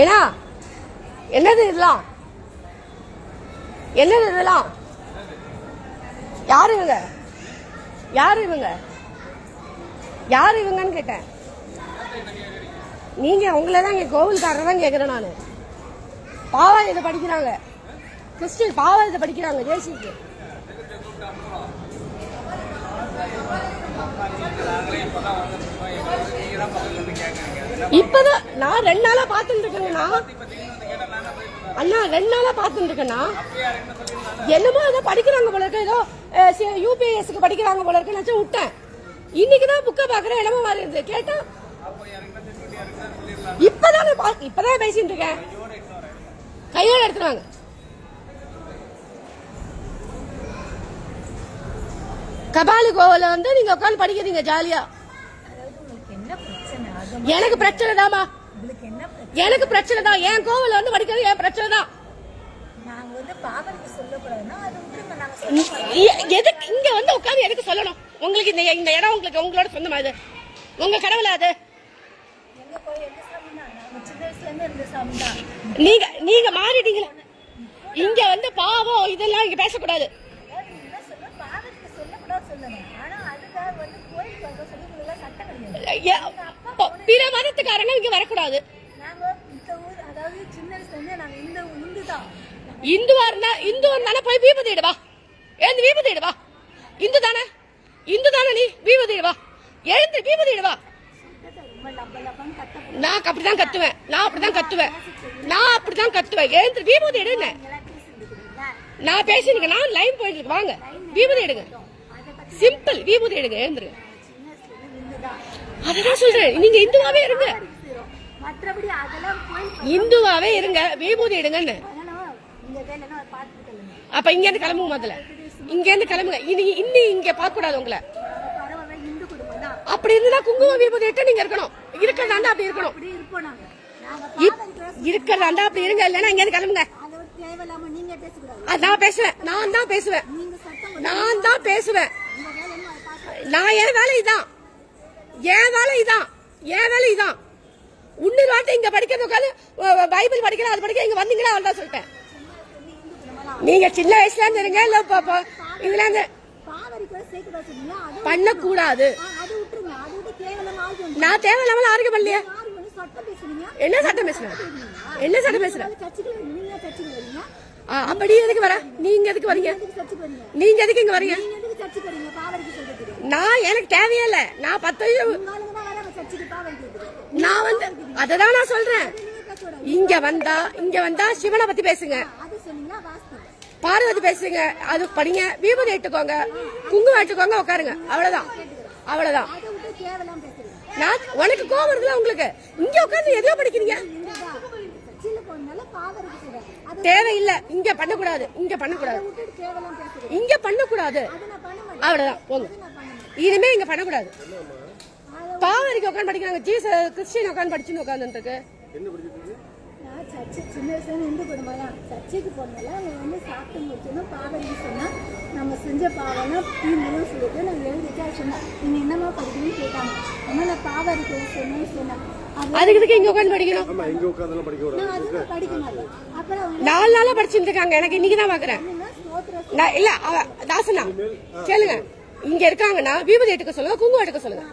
ஏன்னா என்னது இதெல்லாம்? என்னது இதெல்லாம்? யாரு இவங்க? யாரு இவங்க? யாரு இவங்கன்னு கேட்டேன். நீங்க உங்களை தான் இங்க கோவில்காரர் தான் கேக்குறேன் நானு. பாவா இதை படிக்கிறாங்க. கிறிஸ்டின் பாவா இதை படிக்கிறாங்க ஜேசிக்கு இப்பதான் நான் ரெண்டு நாளா பாத்துட்டு இருக்கேங்கண்ணா அண்ணா ரெண்டு நாளா பாத்துட்டு இருக்கேண்ணா என்னமோ ஏதோ படிக்கிறாங்க போல இருக்கு. ஏதோ யூபிஎஸ்க்கு படிக்கிறாங்க போல இருக்கு நினைச்சு விட்டேன். இன்னைக்கு தான் புக்கை பாக்குறேன் என்னமோ மாதிரி இருந்து கேட்டா இப்பதான் இப்பதான் பேசிட்டு இருக்கேன். கையோட எடுத்துருவாங்க கபாலி கோவில வந்து நீங்க உட்காந்து படிக்கிறீங்க ஜாலியா. எனக்கு பிரச்சனை? தாமா எனக்கு பிரச்சனை தான். என் கோவில வந்து படிக்கிறது என் பிரச்சனை தான். அது எதுக்கு இங்க வந்து உட்காந்து எதுக்கு சொல்லணும்? உங்களுக்கு இந்த இந்த இடம் உங்களுக்கு உங்களோட சொந்தமா இது உங்க கடவுளா அது? நாங்க நீங்க மாறிட்டீங்களா? இங்க வந்து பாவம் இதெல்லாம் இங்க பேசக்கூடாது. சொல்லக்கூடாது மதத்துக்காரங்க இங்க வரக்கூடாது. இந்துவா இருந்தா இந்து இருந்தானே போய் வீபதி இடுவா எழுந்து வீபதி இடுவா இந்து தானே? இந்து தானே நீ? வீபதி இடுவா எழுந்து வீபதி இடுவா ரொம்ப லப்ப லப்பன்னு கத்த நான் அப்படிதான் கத்துவேன். நான் அப்படிதான் கத்துவேன். நான் அப்படிதான் கத்துவேன். எழுந்து வீபதி எடுங்க நான் பேசிருக்கேன் நான் லைன் போயிட்டு வாங்க. வீபதி எடுங்க சிம்பிள் வீபதி எடுங்க எழுந்துருங்க சின்ன வயசுல இருந்து இந்து தான் அததான் சொல்றேன். நீங்க இந்துவாவே இருங்க. இந்துவாவே இருங்க. விபூதி எடுங்கன்னு. அப்ப இங்க இருந்து கிளம்புங்க முதல்ல இங்க இருந்து கிளம்புங்க. இனி இன்னி இங்க பார்க்க கூடாது உங்களை அப்படி இருந்தா குங்கும விபூதி இட்டு நீங்க இருக்கணும். இருக்கிறதா இருந்தா அப்படி இருக்கணும். அப்படி இருப்போம் நாங்க. நாங்க இப்- இருக்கிறதா இருந்தா அப்படி இருங்க. இல்லைன்னா இங்க இருந்து கிளம்புங்க. அதை விட்டு தேவையில்லாம நீங்க பேசக்கூடாது. அது நான் பேசுவேன். நான் தான் பேசுவேன். நான் தான் பேசுவேன். நான் என் வேலை இதான். என் வேலை இதான். என் வேலை இதான். உன்னொரு வாட்டி இங்க படிக்கிறது உட்காந்து பைபிள் படிக்கிறேன் அது படிக்க இங்க வந்தீங்கன்னா அவள் தான் சொல்லிட்டேன். நீங்க சின்ன வயசுல இருந்து இருங்க இல்ல இதுல இருந்து பண்ணக்கூடாது. நான் தேவையில்லாம ஆரோக்கியம் பண்ணலையே. என்ன சட்டம் பேசுறேன்? என்ன சட்டம் பேசுறேன்? அப்படி எதுக்கு வர? நீங்க எதுக்கு வரீங்க? நீங்க எதுக்கு இங்க வரீங்க? நான் எனக்கு தேவையே இல்லை நான் பத்தையும் நான் வந்து அதை தான் நான் வந்து அததான் நான் சொல்றேன். இங்க வந்தா இங்க வந்தா சிவனை பத்தி பேசுங்க. பார்வதி பேசுங்க. அது படிங்க. விபூதி எட்டுக்கோங்க குங்குமம் இட்டுக்கோங்க உட்காருங்க. அவ்வளவுதான். அவ்வளவுதான். நான் உனக்கு கோவம் இருக்குல்ல உங்களுக்கு? இங்க உட்காந்து எதையோ படிக்கிறீங்க. தேவையில்லை. இங்க பண்ணக்கூடாது. இங்க பண்ணக்கூடாது. இங்க பண்ணக்கூடாது. அவ்வளவுதான். போங்க. இனிமே இங்க பண்ணக்கூடாது. பாவரிக்கு உட்காந்து படிக்கிறாங்க ஜீச கிறிஸ்டின் உட்காந்து படிச்சுன்னு உட்காந்துருக்கு நான் சர்ச்சு சின்ன வயசுல இந்து குடும்பம் தான். சர்ச்சுக்கு போனால வந்து சாப்பிட்டு முடிச்சோன்னா பாவரிக்கு சொன்னா நம்ம செஞ்ச பாவம்னா தீர்ந்தனும் சொல்லிட்டு நான் எழுதிட்டு சொன்னேன் நீங்க என்னமா படிக்கணும்னு கேட்டாங்க. ஆனால் நான் பாவரிக்கு சொன்னேன்னு சொன்னேன் அது அதுக்கு இதுக்கு இங்க உட்காந்து படிக்கணும். ஆமா படிக்க படிக்க மாட்டேன். அப்புறம் அவங்க நாலு நாளா படிச்சுட்டு இருக்காங்க. எனக்கு இன்னைக்கு தான் பாக்குறேன் இல்ல தாசனா கேளுங்க. இங்க இருக்காங்கன்னா விபூதி எடுக்க சொல்லுங்க குங்குமம் எடுக்க சொல்லுங்க.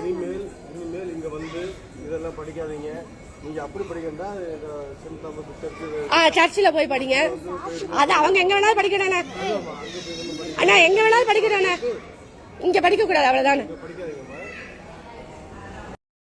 இனிமேல் இனிமேல் இங்க வந்து இதெல்லாம் படிக்காதீங்க. நீங்க அப்படி படிக்கண்டா ஆ சர்ச்சில் போய் படிங்க. அது அவங்க எங்க வேணாலும் படிக்கிறானே அண்ணா எங்க வேணாலும் படிக்கிறானே இங்க படிக்க கூடாது அவ்வளவுதானே